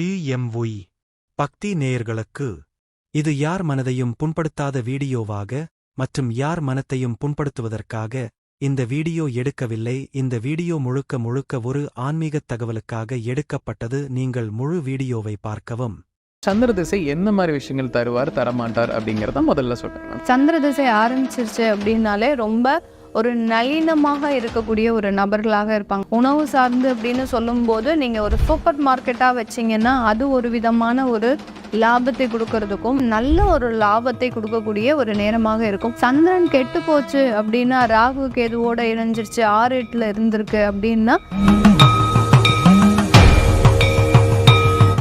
TMY பக்தி நேயர்களுக்கு இது யார் மனதையும் புண்படுத்தாத வீடியோவாக மற்றும் யார் மனத்தையும் புண்படுத்துவதற்காக இந்த வீடியோ எடுக்கவில்லை. இந்த வீடியோ முழுக்க முழுக்க ஒரு ஆன்மீகத் தகவலுக்காக எடுக்கப்பட்டது. நீங்கள் முழு வீடியோவை பார்க்கவும். சந்திர திசை என்ன மாதிரி விஷயங்கள் தருவார் தரமாட்டார் அப்படிங்கிறத முதல்ல சொல்லுங்க. சந்திர திசை ஆரம்பிச்சிருச்சு அப்படின்னாலே ரொம்ப ஒரு நளினமாக இருக்கக்கூடிய ஒரு நபர்களாக இருப்பாங்க. உணவு சார்ந்து அப்படின்னு சொல்லும்போது நீங்கள் ஒரு சூப்பர் மார்க்கெட்டாக வச்சிங்கன்னா அது ஒரு விதமான ஒரு லாபத்தை கொடுக்கறதுக்கும் நல்ல ஒரு லாபத்தை கொடுக்கக்கூடிய ஒரு நேரமாக இருக்கும். சந்திரன் கெட்டு போச்சு அப்படின்னா ராகு கேதுவோட இணைஞ்சிருச்சு ஆறு எட்டில் இருந்திருக்கு அப்படின்னா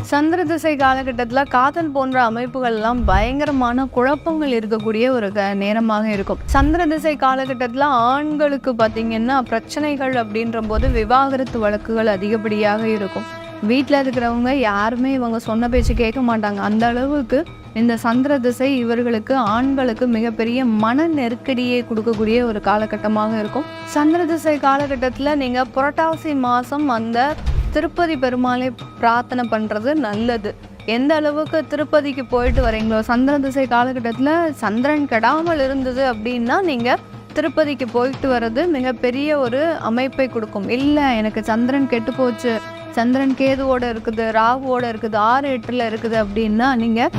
சந்திர திசை காலகட்டத்தில் காதல் போன்ற அமைப்புகள்லாம் பயங்கரமான குழப்பங்கள் இருக்கக்கூடிய ஒரு க- நேரமாக இருக்கும். சந்திர திசை காலகட்டத்தில் ஆண்களுக்கு பார்த்தீங்கன்னா பிரச்சனைகள் அப்படின்ற போது விவாகரத்து வழக்குகள் அதிகப்படியாக இருக்கும். வீட்டில் இருக்கிறவங்க யாருமே இவங்க சொன்ன பேச்சு கேட்க மாட்டாங்க. அந்த அளவுக்கு இந்த சந்திர திசை இவர்களுக்கு ஆண்களுக்கு மிகப்பெரிய மன நெருக்கடியை கொடுக்கக்கூடிய ஒரு காலகட்டமாக இருக்கும். சந்திர திசை காலகட்டத்தில் நீங்கள் புரட்டாசி மாதம் அந்த திருப்பதி பெருமாளை பிரார்த்தனை பண்ணுறது நல்லது. எந்த அளவுக்கு திருப்பதிக்கு போயிட்டு வரீங்களோ சந்திர திசை காலகட்டத்தில் சந்திரன் கெடாமல் இருந்தது அப்படின்னா நீங்கள் திருப்பதிக்கு போயிட்டு வர்றது மிகப்பெரிய ஒரு அமைப்பை கொடுக்கும். இல்லை எனக்கு சந்திரன் கெட்டு போச்சு சந்திரன் கேதுவோட இருக்குது ராகுவோடு இருக்குது ஆறு எட்டில் இருக்குது அப்படின்னா நீங்கள்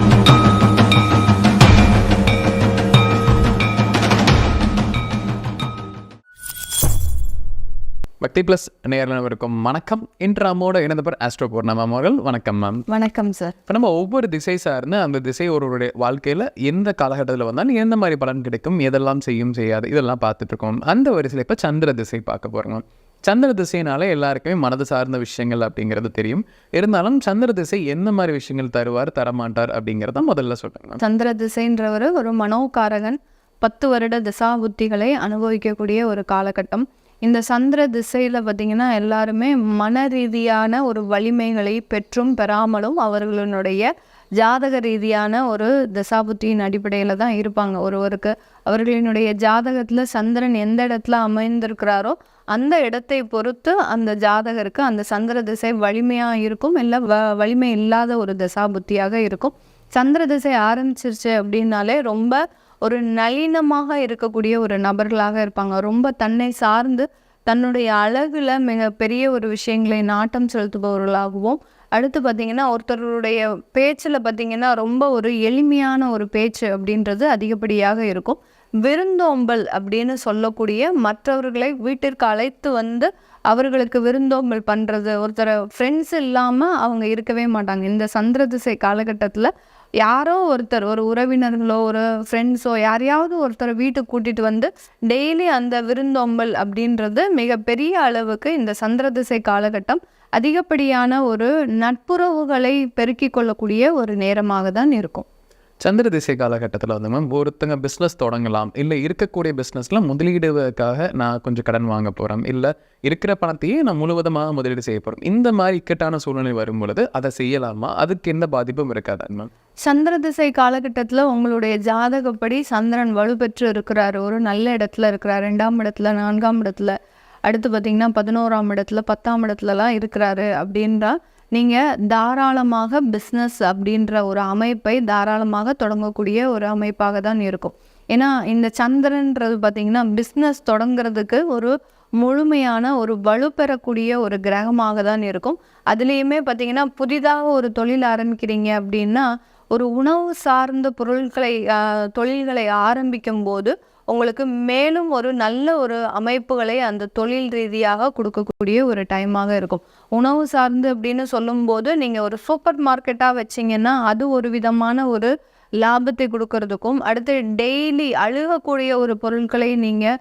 பக்தி பிளஸ் நேரில் வணக்கம். இன்று நம்மோட இணைந்தவர் ஆஸ்ட்ரோ பூர்ணமா அவர்கள். வணக்கம் மேம். வணக்கம் சார். இப்போ நம்ம ஒவ்வொரு திசை சார்ந்து அந்த திசை ஒருவருடைய வாழ்க்கையில் எந்த காலகட்டத்தில் வந்தாலும் எந்த மாதிரி பலன் கிடைக்கும் எதெல்லாம் செய்யும் செய்யாது இதெல்லாம் பார்த்துட்டு இருக்கோம். அந்த வரிசையில் இப்போ சந்திர திசை பார்க்க போகிறோம் சந்திர திசைனாலே எல்லாருக்குமே மனது சார்ந்த விஷயங்கள் அப்படிங்கிறது தெரியும். இருந்தாலும் சந்திர திசை எந்த மாதிரி விஷயங்கள் தருவார் தரமாட்டார் அப்படிங்கிறத முதல்ல சொல்லுங்க சந்திர திசைன்றவர் ஒரு மனோகாரகன் பத்து வருட திசா புத்திகளை அனுபவிக்கக்கூடிய ஒரு காலகட்டம். இந்த சந்திர திசையில் பார்த்தீங்கன்னா எல்லாருமே மன ரீதியான ஒரு வலிமைகளை பெற்றும் பெறாமலும் அவர்களுடைய ஜாதக ரீதியான ஒரு தசாபுத்தியின் அடிப்படையில் தான் இருப்பாங்க. ஒருவருக்கு அவர்களினுடைய ஜாதகத்தில் சந்திரன் எந்த இடத்துல அமைந்திருக்கிறாரோ அந்த இடத்தை பொறுத்து அந்த ஜாதகருக்கு அந்த சந்திர திசை வலிமையாக இருக்கும் இல்லை வ வலிமை இல்லாத ஒரு தசாபுத்தியாக இருக்கும். சந்திர திசை ஆரம்பிச்சிருச்சு அப்படின்னாலே ரொம்ப ஒரு நளினமாக இருக்கக்கூடிய ஒரு நபர்களாக இருப்பாங்க. ரொம்ப தன்னை சார்ந்து தன்னுடைய அழகில் மிக பெரிய ஒரு விஷயங்களை நாட்டம் செலுத்துபவர்களாகவும். அடுத்து பார்த்தீங்கன்னா ஒருத்தருடைய பேச்சில் பார்த்தீங்கன்னா ரொம்ப ஒரு எளிமையான ஒரு பேச்சு அப்படின்றது அதிகப்படியாக இருக்கும். விருந்தோம்பல் அப்படின்னு சொல்லக்கூடிய மற்றவர்களை வீட்டிற்கு அழைத்து வந்து அவர்களுக்கு விருந்தோம்பல் பண்ணுறது ஒருத்தர் ஃப்ரெண்ட்ஸ் இல்லாமல் அவங்க இருக்கவே மாட்டாங்க. இந்த சந்திர திசை காலகட்டத்தில் யாரோ ஒருத்தர் ஒரு உறவினர்களோ ஒரு ஃப்ரெண்ட்ஸோ யாரையாவது ஒருத்தரை வீட்டுக்கு கூட்டிகிட்டு வந்து டெய்லி அந்த விருந்தோம்பல் அப்படின்றது மிகப்பெரிய அளவுக்கு இந்த சந்திர திசை காலகட்டம் அதிகப்படியான ஒரு நட்புறவுகளை பெருக்கிக் கொள்ளக்கூடிய ஒரு நேரமாக தான் இருக்கும். சந்திர திசை காலகட்டத்தில் வந்து மேம் ஒருத்தங்க பிஸ்னஸ் தொடங்கலாம் இல்லை இருக்கக்கூடிய பிஸ்னஸில் முதலீடுக்காக நான் கொஞ்சம் கடன் வாங்க போகிறேன் இல்லை இருக்கிற பணத்தையே நான் முழுவதுமாக முதலீடு செய்ய போகிறேன் இந்த மாதிரி இக்கட்டான சூழ்நிலை வரும் பொழுது அதை செய்யலாமா? அதுக்கு எந்த பாதிப்பும் இருக்காதா மேம் சந்திர திசை காலகட்டத்தில் உங்களுடைய ஜாதகப்படி சந்திரன் வலுப்பெற்று இருக்கிறாரு. ஒரு நல்ல இடத்துல இருக்கிறார். ரெண்டாம் இடத்துல நான்காம் இடத்துல அடுத்து பார்த்தீங்கன்னா பதினோராம் இடத்துல பத்தாம் இடத்துலலாம் இருக்கிறாரு அப்படின்றா நீங்கள் தாராளமாக பிஸ்னஸ் அப்படின்ற ஒரு அமைப்பை தாராளமாக தொடங்கக்கூடிய ஒரு அமைப்பாக தான் இருக்கும். ஏன்னா இந்த சந்திரன்றது பார்த்திங்கன்னா பிஸ்னஸ் தொடங்குறதுக்கு ஒரு முழுமையான ஒரு வலுப்பெறக்கூடிய ஒரு கிரகமாக தான் இருக்கும். அதுலேயுமே பார்த்திங்கன்னா புதிதாக ஒரு தொழில் ஆரம்பிக்கிறீங்க அப்படின்னா ஒரு உணவு சார்ந்த பொருட்களை தொழில்களை ஆரம்பிக்கும் போது உங்களுக்கு மேலும் ஒரு நல்ல ஒரு அமைப்புகளை அந்த தொழில் ரீதியாக கொடுக்கக்கூடிய ஒரு டைமாக இருக்கும். உணவு சார்ந்து அப்படின்னு சொல்லும்போது நீங்கள் ஒரு சூப்பர் மார்க்கெட்டாக வச்சிங்கன்னா அது ஒரு விதமான ஒரு லாபத்தை கொடுக்கறதுக்கும் அடுத்து டெய்லி அழுகக்கூடிய ஒரு பொருட்களை நீங்கள்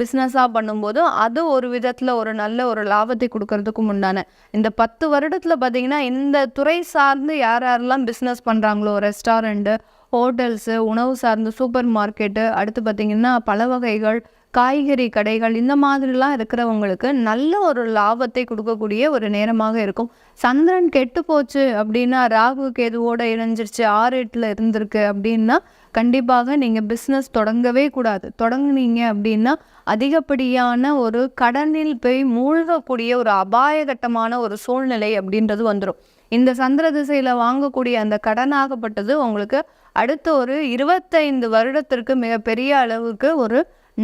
பிஸ்னஸாக பண்ணும்போது அது ஒரு விதத்தில் ஒரு நல்ல ஒரு லாபத்தை கொடுக்கறதுக்கும் உண்டான. இந்த பத்து வருடத்தில் பார்த்தீங்கன்னா இந்த துறை சார்ந்து யார் யாரெல்லாம் பிஸ்னஸ் பண்ணுறாங்களோ ரெஸ்டாரண்ட்டு ஹோட்டல்ஸு உணவு சார்ந்த சூப்பர் மார்க்கெட்டு அடுத்து பார்த்திங்கன்னா பல வகைகள் காய்கறி கடைகள் இந்த மாதிரிலாம் இருக்கிறவங்களுக்கு நல்ல ஒரு லாபத்தை கொடுக்கக்கூடிய ஒரு நேரமாக இருக்கும். சந்திரன் கெட்டு போச்சு அப்படின்னா ராகு கேதுவோட இணைஞ்சிருச்சு ஆறு எட்டில் இருந்திருக்கு அப்படின்னா கண்டிப்பாக நீங்கள் பிஸ்னஸ் தொடங்கவே கூடாது. தொடங்குனீங்க அப்படின்னா அதிகப்படியான ஒரு கடனில் போய் மூழ்கக்கூடிய ஒரு அபாயகட்டமான ஒரு சூழ்நிலை அப்படின்றது வந்துடும் இந்த சந்திர திசையில் வாங்கக்கூடிய அந்த கடனாகப்பட்டது உங்களுக்கு அடுத்த ஒரு இருபத்தைந்து வருடத்திற்கு மிகப்பெரிய அளவுக்கு ஒரு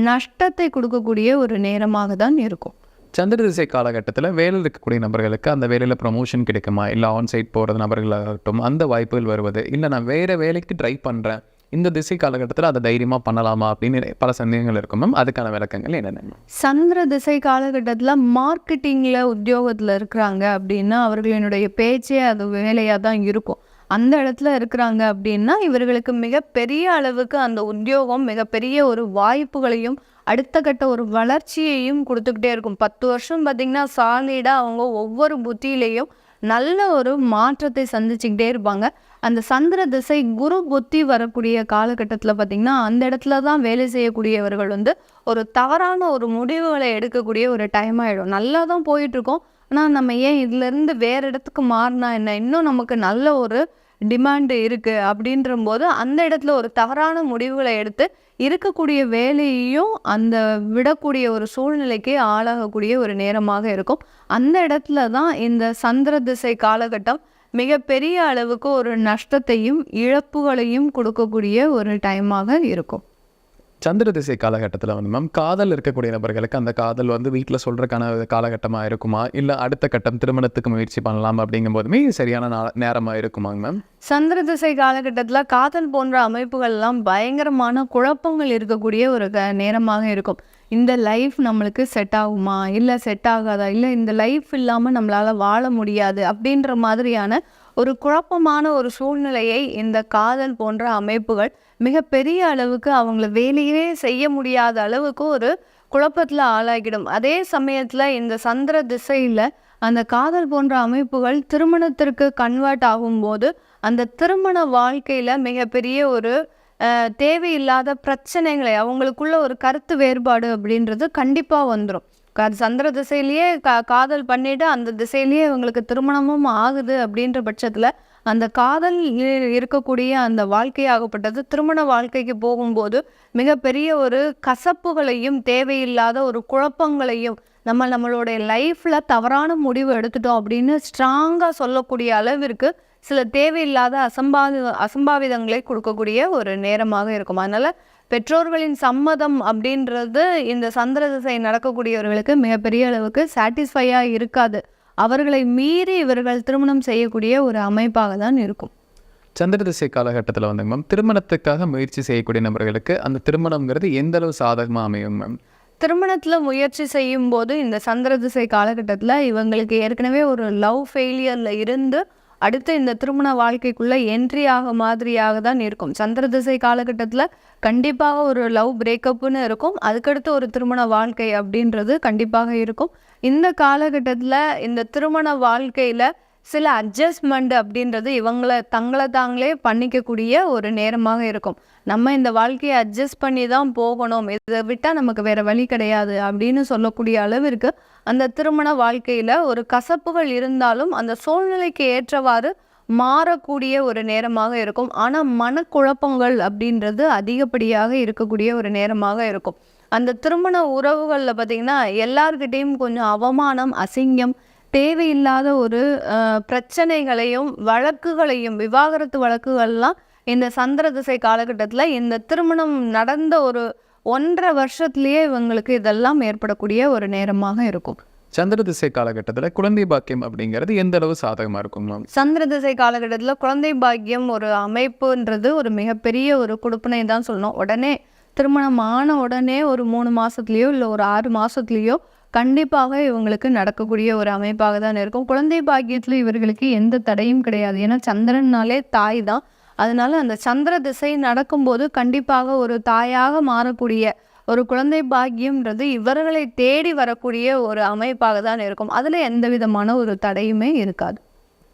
நஷ்டத்தை கொடுக்கக்கூடிய ஒரு நேரமாக தான் இருக்கும். சந்திர திசை காலகட்டத்தில் வேலையில் இருக்கக்கூடிய நபர்களுக்கு அந்த வேலையில் ப்ரமோஷன் கிடைக்குமா? இல்லை ஆன் சைட் போகிறது நபர்களாகட்டும் அந்த வாய்ப்புகள் வருவது? இல்லை நான் வேறு வேலைக்கு ட்ரை பண்ணுறேன் இந்த திசை காலகட்டத்தில் அதை தைரியமாக பண்ணலாமா? அப்படின்னு பல சந்தேகங்கள் இருக்கும் மேம் அதுக்கான விளக்கங்கள் என்னென்ன சந்திர திசை காலகட்டத்தில் மார்க்கெட்டிங்கில் உத்தியோகத்தில் இருக்கிறாங்க அப்படின்னா அவர்களினுடைய பேச்சே அது வேலையாக தான் இருக்கும். அந்த இடத்துல இருக்கிறாங்க அப்படின்னா இவர்களுக்கு மிகப்பெரிய அளவுக்கு அந்த உத்தியோகம் மிகப்பெரிய ஒரு வாய்ப்புகளையும் அடுத்த கட்ட ஒரு வளர்ச்சியையும் கொடுத்துக்கிட்டே இருக்கும். பத்து வருஷம் பார்த்திங்கன்னா சாலிடாக அவங்க ஒவ்வொரு புத்தியிலையும் நல்ல ஒரு மாற்றத்தை சந்திச்சுக்கிட்டே இருப்பாங்க. அந்த சந்திர திசை குரு புத்தி வரக்கூடிய காலகட்டத்தில் பார்த்திங்கன்னா அந்த இடத்துல தான் வேலை செய்யக்கூடியவர்கள் வந்து ஒரு தவறான ஒரு முடிவுகளை எடுக்கக்கூடிய ஒரு டைம் ஆகிடும் நல்லா தான் போயிட்டுருக்கோம் ஆனால் நம்ம ஏன் இதுலேருந்து வேறு இடத்துக்கு மாறினா என்ன? இன்னும் நமக்கு நல்ல ஒரு டிமாண்டு இருக்குது அப்படின்ற போது அந்த இடத்துல ஒரு தவறான முடிவுகளை எடுத்து இருக்கக்கூடிய வேலையையும் அந்த விடக்கூடிய ஒரு சூழ்நிலைக்கே ஆளாகக்கூடிய ஒரு நேரமாக இருக்கும். அந்த இடத்துல தான் இந்த சந்திர திசை காலகட்டம் மிகப்பெரிய அளவுக்கு ஒரு நஷ்டத்தையும் இழப்புகளையும் கொடுக்கக்கூடிய ஒரு டைமாக இருக்கும். சந்திர திசை காலகட்டத்தில் வந்து மேம் காதல் இருக்கக்கூடிய நபர்களுக்கு அந்த காதல் வந்து வீட்டில் சொல்கிறக்கான காலகட்டமாக இருக்குமா? இல்லை அடுத்த கட்டம் திருமணத்துக்கு முயற்சி பண்ணலாம் அப்படிங்கும் போதுமே சரியான நேரமாக இருக்குமாங்க மேம் சந்திர திசை காலகட்டத்தில் காதல் போன்ற அமைப்புகள்லாம் பயங்கரமான குழப்பங்கள் இருக்கக்கூடிய ஒரு நேரமாக இருக்கும். இந்த லைஃப் நம்மளுக்கு செட் ஆகுமா? இல்லை செட் ஆகாதா? இல்லை இந்த லைஃப் இல்லாமல் நம்மளால் வாழ முடியாது? அப்படின்ற மாதிரியான ஒரு குழப்பமான ஒரு சூழ்நிலையை இந்த காதல் போன்ற அமைப்புகள் மிகப்பெரிய அளவுக்கு அவங்கள வேலையே செய்ய முடியாத அளவுக்கு ஒரு குழப்பத்தில் ஆளாகிடும். அதே சமயத்தில் இந்த சந்திர திசையில் அந்த காதல் போன்ற அமைப்புகள் திருமணத்திற்கு கன்வெர்ட் ஆகும்போது அந்த திருமண வாழ்க்கையில் மிகப்பெரிய ஒரு தேவையில்லாத பிரச்சனைகளை அவங்களுக்குள்ள ஒரு கருத்து வேறுபாடு அப்படின்றது கண்டிப்பாக வந்துடும் க சந்திர திசையிலேயே கா காதல் பண்ணிட்டு அந்த திசையிலேயே இவங்களுக்கு திருமணமும் ஆகுது அப்படின்ற பட்சத்தில் அந்த காதல் இருக்கக்கூடிய அந்த வாழ்க்கையாகப்பட்டது திருமண வாழ்க்கைக்கு போகும்போது மிகப்பெரிய ஒரு கசப்புகளையும் தேவையில்லாத ஒரு குழப்பங்களையும் நம்ம நம்மளுடைய லைஃப்பில் தவறான முடிவு எடுத்துட்டோம் அப்படின்னு ஸ்ட்ராங்காக சொல்லக்கூடிய அளவிற்கு சில தேவையில்லாத அசம்பாவி அசம்பாவிதங்களை கொடுக்கக்கூடிய ஒரு நேரமாக இருக்கும். அதனால் பெற்றோர்களின் சம்மதம் அப்படின்றது இந்த சந்திர திசை நடக்கக்கூடியவர்களுக்கு மிகப்பெரிய அளவுக்கு சாட்டிஸ்ஃபையாக இருக்காது. அவர்களை மீறி இவர்கள் திருமணம் செய்யக்கூடிய ஒரு அமைப்பாக தான் இருக்கும். சந்திர திசை காலகட்டத்தில் வந்து மேம் திருமணத்துக்காக முயற்சி செய்யக்கூடிய நபர்களுக்கு அந்த திருமணம்ங்கிறது எந்த அளவு சாதகமாக அமையும் மேம் திருமணத்தில் முயற்சி செய்யும் போது இந்த சந்திர திசை காலகட்டத்தில் இவங்களுக்கு ஏற்கனவே ஒரு லவ் ஃபெயிலியரில் இருந்து அடுத்து இந்த திருமண வாழ்க்கைக்குள்ளே என்ட்ரி ஆக மாதிரியாக தான் இருக்கும். சந்திர திசை காலகட்டத்தில் கண்டிப்பாக ஒரு லவ் பிரேக்கப்னு இருக்கும். அதுக்கடுத்து ஒரு திருமண வாழ்க்கை அப்படின்றது கண்டிப்பாக இருக்கும். இந்த காலகட்டத்தில் இந்த திருமண வாழ்க்கையில் சில அட்ஜஸ்ட்மெண்ட் அப்படின்றது இவங்கள தங்களை தாங்களே பண்ணிக்கக்கூடிய ஒரு நேரமாக இருக்கும். நம்ம இந்த வாழ்க்கையை அட்ஜஸ்ட் பண்ணி தான் போகணும். இதை விட்டால் நமக்கு வேறு வழி கிடையாது அப்படின்னு சொல்லக்கூடிய அளவிற்கு அந்த திருமண வாழ்க்கையில் ஒரு கசப்புகள் இருந்தாலும் அந்த சூழ்நிலைக்கு ஏற்றவாறு மாறக்கூடிய ஒரு நேரமாக இருக்கும். ஆனால் மனக்குழப்பங்கள் அப்படின்றது அதிகப்படியாக இருக்கக்கூடிய ஒரு நேரமாக இருக்கும். அந்த திருமண உறவுகளில் பார்த்திங்கன்னா எல்லார்கிட்டேயும் கொஞ்சம் அவமானம் அசிங்கம் தேவையில்லாத ஒரு பிரச்சனைகளையும் வழக்குகளையும் விவாகரத்து வழக்குகள்லாம் இந்த சந்திர திசை காலகட்டத்தில் இந்த திருமணம் நடந்த ஒரு ஒன்றரை வருஷத்துலேயே இவங்களுக்கு இதெல்லாம் ஏற்படக்கூடிய ஒரு நேரமாக இருக்கும். சந்திர திசை காலகட்டத்தில் குழந்தை பாக்கியம் அப்படிங்கிறது எந்த அளவு சாதகமாக இருக்கும் மேம்? சந்திர திசை காலகட்டத்தில் குழந்தை பாக்கியம் ஒரு அமைப்புன்றது ஒரு மிகப்பெரிய ஒரு கொடுப்பனை தான் சொல்லணும். உடனே திருமணம் ஆன உடனே ஒரு மூணு மாதத்துலேயோ இல்லை ஒரு ஆறு மாதத்துலேயோ கண்டிப்பாக இவங்களுக்கு நடக்கக்கூடிய ஒரு அமைப்பாக தான் இருக்கும். குழந்தை பாக்கியத்தில் இவர்களுக்கு எந்த தடையும் கிடையாது. ஏன்னா சந்திரன்னாலே தாய் தான். அதனால அந்த சந்திர திசை நடக்கும்போது கண்டிப்பாக ஒரு தாயாக மாறக்கூடிய ஒரு குழந்தை பாக்கியம்ன்றது இவர்களை தேடி வரக்கூடிய ஒரு அமைப்பாக தான் இருக்கும். அதில் எந்த விதமான ஒரு தடையுமே இருக்காது.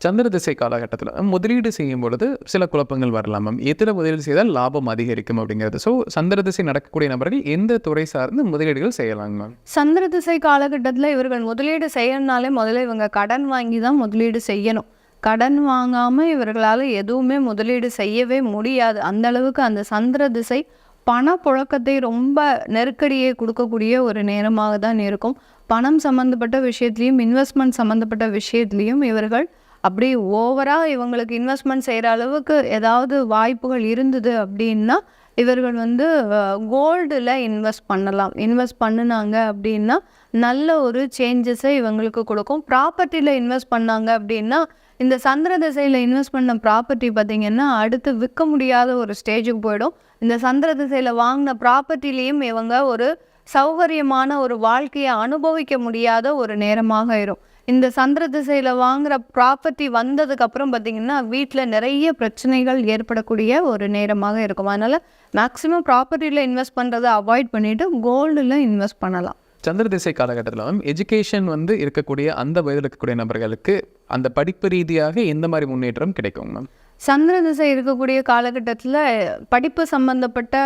சந்திர திசை காலகட்டத்தில் முதலீடு செய்யும் பொழுது சில குழப்பங்கள் வரலாம் மேம். எதில் முதலீடு செய்தால் லாபம் அதிகரிக்கும் அப்படிங்கிறது. ஸோ சந்திர திசை நடக்கக்கூடிய நபர்கள் எந்த துறை சார்ந்து முதலீடுகள் செய்யலாங்க மேம்? சந்திர திசை காலகட்டத்தில் இவர்கள் முதலீடு செய்யணும்னாலே முதல்ல இவங்க கடன் வாங்கி தான் முதலீடு செய்யணும். கடன் வாங்காமல் இவர்களால் எதுவுமே முதலீடு செய்யவே முடியாது. அந்த அளவுக்கு அந்த சந்திர திசை பணப்புழக்கத்தை ரொம்ப நெருக்கடியை கொடுக்கக்கூடிய ஒரு நேரமாக தான் இருக்கும். பணம் சம்மந்தப்பட்ட விஷயத்துலையும் இன்வெஸ்ட்மெண்ட் சம்மந்தப்பட்ட விஷயத்துலையும் இவர்கள் அப்படி ஓவராக இவங்களுக்கு இன்வெஸ்ட்மெண்ட் செய்கிற அளவுக்கு ஏதாவது வாய்ப்புகள் இருந்தது அப்படின்னா இவர்கள் வந்து கோல்டில் இன்வெஸ்ட் பண்ணலாம். இன்வெஸ்ட் பண்ணினாங்க அப்படின்னா நல்ல ஒரு சேஞ்சஸை இவங்களுக்கு கொடுக்கும். ப்ராப்பர்ட்டியில் இன்வெஸ்ட் பண்ணாங்க அப்படின்னா இந்த சந்திர திசையில் இன்வெஸ்ட் பண்ண ப்ராப்பர்ட்டி பார்த்திங்கன்னா அடுத்து விற்க முடியாத ஒரு ஸ்டேஜுக்கு போயிடும். இந்த சந்திர திசையில் வாங்கின ப்ராப்பர்ட்டிலையும் இவங்க ஒரு சௌகரியமான ஒரு வாழ்க்கையை அனுபவிக்க முடியாத ஒரு நேரமாக இருக்கும் இந்த சந்திர திசையில் வாங்குற ப்ராப்பர்ட்டி வந்ததுக்கப்புறம் பார்த்தீங்கன்னா வீட்டில் நிறைய பிரச்சனைகள் ஏற்படக்கூடிய ஒரு நேரமாக இருக்கும். அதனால் மேக்ஸிமம் ப்ராப்பர்ட்டியில் இன்வெஸ்ட் பண்ணுறதை அவாய்ட் பண்ணிவிட்டு கோல்டில் இன்வெஸ்ட் பண்ணலாம். சந்திர திசை காலகட்டத்தில் எஜுகேஷன் வந்து இருக்கக்கூடிய அந்த வயதில் இருக்கக்கூடிய நபர்களுக்கு அந்த படிப்பு ரீதியாக எந்த மாதிரி முன்னேற்றம் கிடைக்கும் மேம்? சந்திர திசை இருக்கக்கூடிய காலகட்டத்தில் படிப்பு சம்பந்தப்பட்ட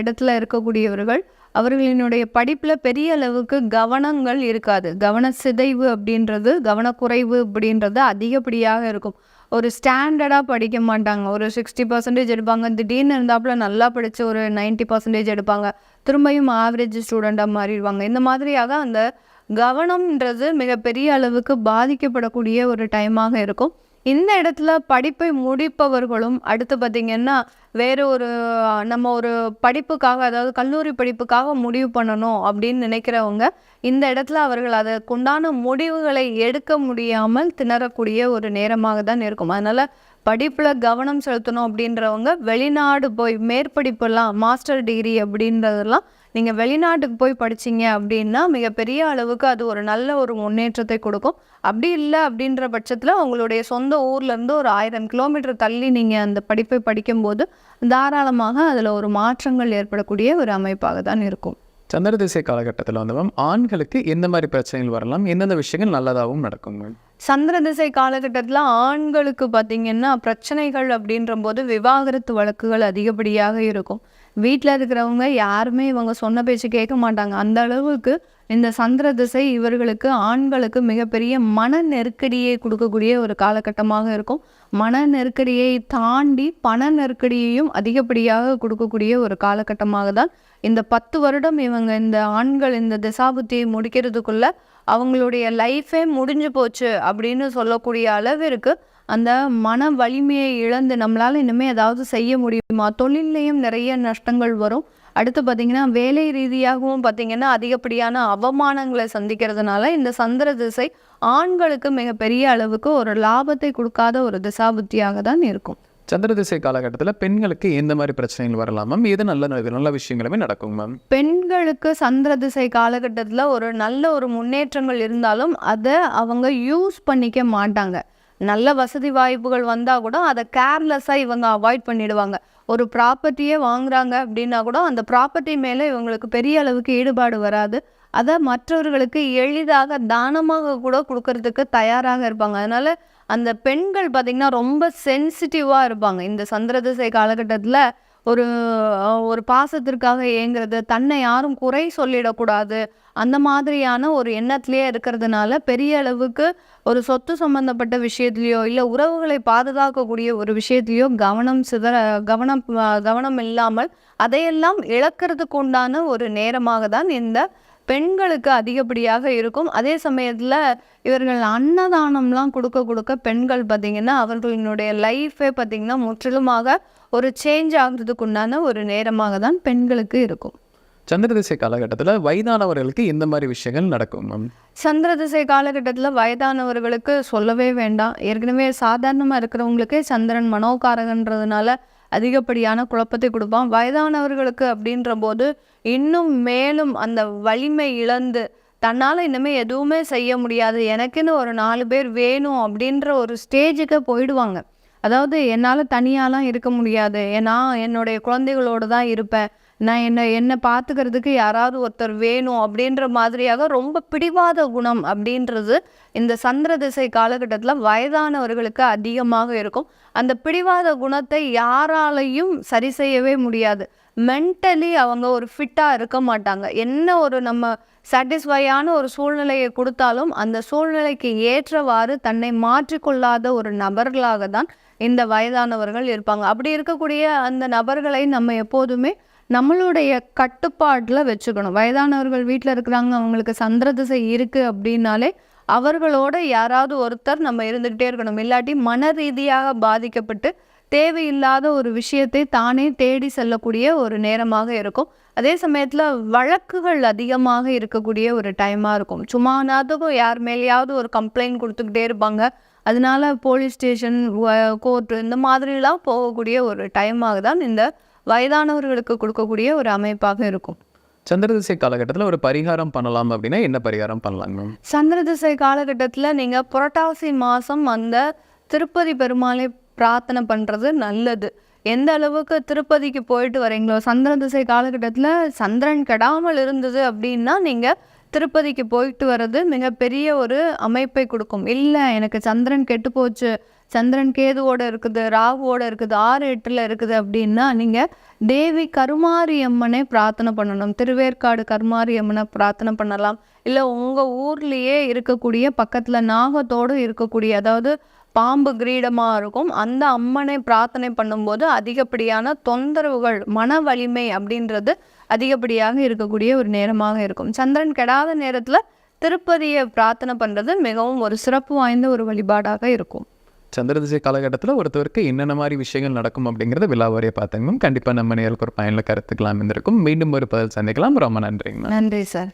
இடத்துல இருக்கக்கூடியவர்கள் அவர்களினுடைய படிப்பில் பெரிய அளவுக்கு கவனங்கள் இருக்காது. கவன சிதைவு அப்படின்றது கவனக்குறைவு அப்படின்றது அதிகப்படியாக இருக்கும். ஒரு ஸ்டாண்டர்டாக படிக்க மாட்டாங்க. ஒரு சிக்ஸ்டி பர்சன்டேஜ் எடுப்பாங்க. திடீர்னு இருந்தாப்புல நல்லா படித்து ஒரு 90% பர்சன்டேஜ் எடுப்பாங்க. திரும்பியும் ஆவரேஜ் ஸ்டூடெண்ட்டாக மாறிடுவாங்க. இந்த மாதிரியாக அந்த கவனம்ன்றது மிகப்பெரிய அளவுக்கு பாதிக்கப்படக்கூடிய ஒரு டைமாக இருக்கும். இந்த இடத்துல படிப்பை முடிப்பவர்களும் அடுத்து பார்த்திங்கன்னா வேறு ஒரு நம்ம ஒரு படிப்புக்காக அதாவது கல்லூரி படிப்புக்காக முடிவு பண்ணணும் அப்படின்னு நினைக்கிறவங்க இந்த இடத்துல அவர்கள் அதற்குண்டான முடிவுகளை எடுக்க முடியாமல் திணறக்கூடிய ஒரு நேரமாக தான் இருக்கும். அதனால் படிப்பில் கவனம் செலுத்தணும் அப்படின்றவங்க வெளிநாடு போய் மேற்படிப்பெல்லாம் மாஸ்டர் டிகிரி அப்படின்றதெல்லாம் நீங்கள் வெளிநாட்டுக்கு போய் படிச்சீங்க அப்படின்னா மிகப்பெரிய அளவுக்கு அது ஒரு நல்ல ஒரு முன்னேற்றத்தை கொடுக்கும். அப்படி இல்லை அப்படின்ற பட்சத்தில் உங்களுடைய சொந்த ஊர்லேருந்து ஒரு ஆயிரம் கிலோமீட்டர் தள்ளி நீங்கள் அந்த படிப்பை படிக்கும்போது தாராளமாக அதில் ஒரு மாற்றங்கள் ஏற்படக்கூடிய ஒரு அமைப்பாக தான் இருக்கும். சந்திர திசை காலகட்டத்தில் வந்து மேம் ஆண்களுக்கு எந்த மாதிரி பிரச்சனைகள் வரலாம்? எந்தெந்த விஷயங்கள் நல்லதாகவும் நடக்கும் மேம் சந்திர திசை காலகட்டத்தில் ஆண்களுக்கு பார்த்தீங்கன்னா பிரச்சனைகள் அப்படின்ற போது விவாகரத்து வழக்குகள் அதிகப்படியாக இருக்கும். வீட்டில் இருக்கிறவங்க யாருமே இவங்க சொன்ன பேச்சு கேட்க மாட்டாங்க. அந்த அளவுக்கு இந்த சந்திர திசை இவர்களுக்கு ஆண்களுக்கு மிகப்பெரிய மன நெருக்கடியை கொடுக்கக்கூடிய ஒரு காலகட்டமாக இருக்கும். மன நெருக்கடியை தாண்டி பண நெருக்கடியையும் அதிகப்படியாக கொடுக்கக்கூடிய ஒரு காலகட்டமாக தான் இந்த பத்து வருடம் இவங்க இந்த ஆண்கள் இந்த திசாபுத்தியை முடிக்கிறதுக்குள்ள அவங்களுடைய லைஃபே முடிஞ்சு போச்சு அப்படின்னு சொல்லக்கூடிய அளவிற்கு அந்த மன வலிமையை இழந்து நம்மளால் இனிமேல் ஏதாவது செய்ய முடியுமா? தொழில்லையும் நிறைய நஷ்டங்கள் வரும். அடுத்து பார்த்திங்கன்னா வேலை ரீதியாகவும் பார்த்திங்கன்னா அதிகப்படியான அவமானங்களை சந்திக்கிறதுனால இந்த சந்திர திசை ஆண்களுக்கு மிகப்பெரிய அளவுக்கு ஒரு லாபத்தை கொடுக்காத ஒரு திசாபுத்தியாக தான் இருக்கும். சந்திர திசை காலகட்டத்தில் பெண்களுக்கு எந்த மாதிரி பிரச்சனைகள் வரலாம் மேம் எது நல்ல நல்ல விஷயங்களுமே நடக்கும் மேம் பெண்களுக்கு சந்திர திசை காலகட்டத்தில் ஒரு நல்ல ஒரு முன்னேற்றங்கள் இருந்தாலும் அதை அவங்க யூஸ் பண்ணிக்க மாட்டாங்க. நல்ல வசதி வாய்ப்புகள் வந்தால் கூட அதை கேர்லெஸ்ஸாக இவங்க அவாய்ட் பண்ணிடுவாங்க. ஒரு ப்ராப்பர்ட்டியே வாங்குறாங்க அப்படின்னா கூட அந்த ப்ராப்பர்ட்டி மேலே இவங்களுக்கு பெரிய அளவுக்கு ஈடுபாடு வராது. அதை மற்றவர்களுக்கு எளிதாக தானமாக கூட கொடுக்கறதுக்கு தயாராக இருப்பாங்க. அதனால் அந்த பெண்கள் பார்த்திங்கன்னா ரொம்ப சென்சிட்டிவாக இருப்பாங்க. இந்த சந்திரதிசை காலகட்டத்தில் ஒரு ஒரு பாசத்திற்காக ஏங்குறது தன்னை யாரும் குறை சொல்லிடக்கூடாது அந்த மாதிரியான ஒரு எண்ணத்திலேயே இருக்கிறதுனால பெரிய அளவுக்கு ஒரு சொத்து சம்பந்தப்பட்ட விஷயத்துலையோ இல்லை உறவுகளை பாதுகாக்கக்கூடிய ஒரு விஷயத்துலையோ கவனம் சிதற கவனம் கவனம் இல்லாமல் அதையெல்லாம் இழக்கிறதுக்கு உண்டான ஒரு நேரமாக தான் இந்த பெண்களுக்கு அதிகப்படியாக இருக்கும். அதே சமயத்தில் இவர்கள் அன்னதானம்லாம் கொடுக்க கொடுக்க பெண்கள் பார்த்திங்கன்னா அவர்களினுடைய லைஃபே பார்த்திங்கன்னா முற்றிலுமாக ஒரு சேஞ்ச் ஆகுறதுக்கு உண்டான ஒரு நேரமாக தான் பெண்களுக்கு இருக்கும். சந்திர திசை காலகட்டத்தில் வயதானவர்களுக்கு எந்த மாதிரி விஷயங்கள் நடக்கும் மேம் சந்திர திசை காலகட்டத்தில் வயதானவர்களுக்கு சொல்லவே வேண்டாம். ஏற்கனவே சாதாரணமாக இருக்கிறவங்களுக்கே சந்திரன் மனோகாரகன்றதுனால அதிகப்படியான குழப்பத்தை கொடுப்பான். வயதானவர்களுக்கு அப்படின்ற போது இன்னும் மேலும் அந்த வலிமை இழந்து தன்னால் இனிமேல் எதுவுமே செய்ய முடியாது. எனக்குன்னு ஒரு நாலு பேர் வேணும் அப்படின்ற ஒரு ஸ்டேஜுக்கு போயிடுவாங்க. அதாவது என்னால் தனியாலாம் இருக்க முடியாது. ஏன்னா என்னுடைய குழந்தைகளோடு தான் இருப்பேன். நான் என்னை என்னை பார்த்துக்கிறதுக்கு யாராவது ஒருத்தர் வேணும் அப்படின்ற மாதிரியாக ரொம்ப பிடிவாத குணம் அப்படின்றது இந்த சந்திர திசை காலகட்டத்தில் வயதானவர்களுக்கு அதிகமாக இருக்கும். அந்த பிடிவாத குணத்தை யாராலையும் சரி செய்யவே முடியாது. மென்டலி அவங்க ஒரு ஃபிட்டாக இருக்க மாட்டாங்க. என்ன ஒரு நம்ம சாட்டிஸ்ஃபையான ஒரு சூழ்நிலையை கொடுத்தாலும் அந்த சூழ்நிலைக்கு ஏற்றவாறு தன்னை மாற்றிக்கொள்ளாத ஒரு நபர்களாக தான் இந்த வயதானவர்கள் இருப்பாங்க. அப்படி இருக்கக்கூடிய அந்த நபர்களை நம்ம எப்போதுமே நம்மளுடைய கட்டுப்பாட்டில் வச்சுக்கணும். வயதானவர்கள் வீட்டில் இருக்கிறாங்க அவங்களுக்கு சந்திர திசை இருக்குது அப்படின்னாலே அவர்களோட யாராவது ஒருத்தர் நம்ம இருந்துக்கிட்டே இருக்கணும். இல்லாட்டி மன ரீதியாக பாதிக்கப்பட்டு தேவையில்லாத ஒரு விஷயத்தை தானே தேடி செல்லக்கூடிய ஒரு நேரமாக இருக்கும். அதே சமயத்தில் வழக்குகள் அதிகமாக இருக்கக்கூடிய ஒரு டைமாக இருக்கும். சும்மானாதுக்கும் யார் மேலேயாவது ஒரு கம்ப்ளைண்ட் கொடுத்துக்கிட்டே இருப்பாங்க. அதனால போலீஸ் ஸ்டேஷன் கோர்ட்டு இந்த மாதிரிலாம் போகக்கூடிய ஒரு டைமாக தான் இந்த வயதானவர்களுக்கு கொடுக்கக்கூடிய ஒரு அமைப்பாக இருக்கும். சந்திர திசை காலகட்டத்தில் ஒரு பரிகாரம் பண்ணலாம் அப்படின்னா என்ன பரிகாரம் பண்ணலாங்க மேம்? சந்திர திசை காலகட்டத்தில் நீங்கள் புரட்டாசி மாதம் அந்த திருப்பதி பெருமாளை பிரார்த்தனை பண்ணுறது நல்லது. எந்த அளவுக்கு திருப்பதிக்கு போயிட்டு வரீங்களோ சந்திர திசை காலகட்டத்தில் சந்திரன் கெடாமல் இருந்தது அப்படின்னா நீங்கள் திருப்பதிக்கு போயிட்டு வர்றது மிகப்பெரிய ஒரு அமைப்பை கொடுக்கும். இல்லை எனக்கு சந்திரன் கெட்டு போச்சு சந்திரன் கேதுவோட இருக்குது ராகுவோட இருக்குது ஆறு எட்டில் இருக்குது அப்படின்னா நீங்கள் தேவி கருமாரியம்மனை பிரார்த்தனை பண்ணணும். திருவேற்காடு கருமாரி அம்மனை பிரார்த்தனை பண்ணலாம். இல்லை உங்கள் ஊர்லேயே இருக்கக்கூடிய பக்கத்தில் நாகத்தோடு இருக்கக்கூடிய அதாவது பாம்பு கிரீடமாக இருக்கும். அந்த அம்மனை பிரார்த்தனை பண்ணும்போது அதிகப்படியான தொந்தரவுகள் மன வலிமை அப்படின்றது அதிகப்படியாக இருக்கக்கூடிய ஒரு நேரமாக இருக்கும். சந்திரன் கெடாத நேரத்தில் திருப்பதியை பிரார்த்தனை பண்ணுறது மிகவும் ஒரு சிறப்பு வாய்ந்த ஒரு வழிபாடாக இருக்கும். சந்திர திசை காலகட்டத்தில் ஒருத்தருக்கு என்னென்ன மாதிரி விஷயங்கள் நடக்கும் அப்படிங்கிறத விழாவாரியை பார்த்தாங்க மேம் கண்டிப்பாக நம்ம நேருக்கு ஒரு பயனில் கருத்துக்கலாம் இருந்திருக்கும் மீண்டும் ஒரு பதில் சந்திக்கலாம். ரொம்ப நன்றிங்க நன்றி சார்.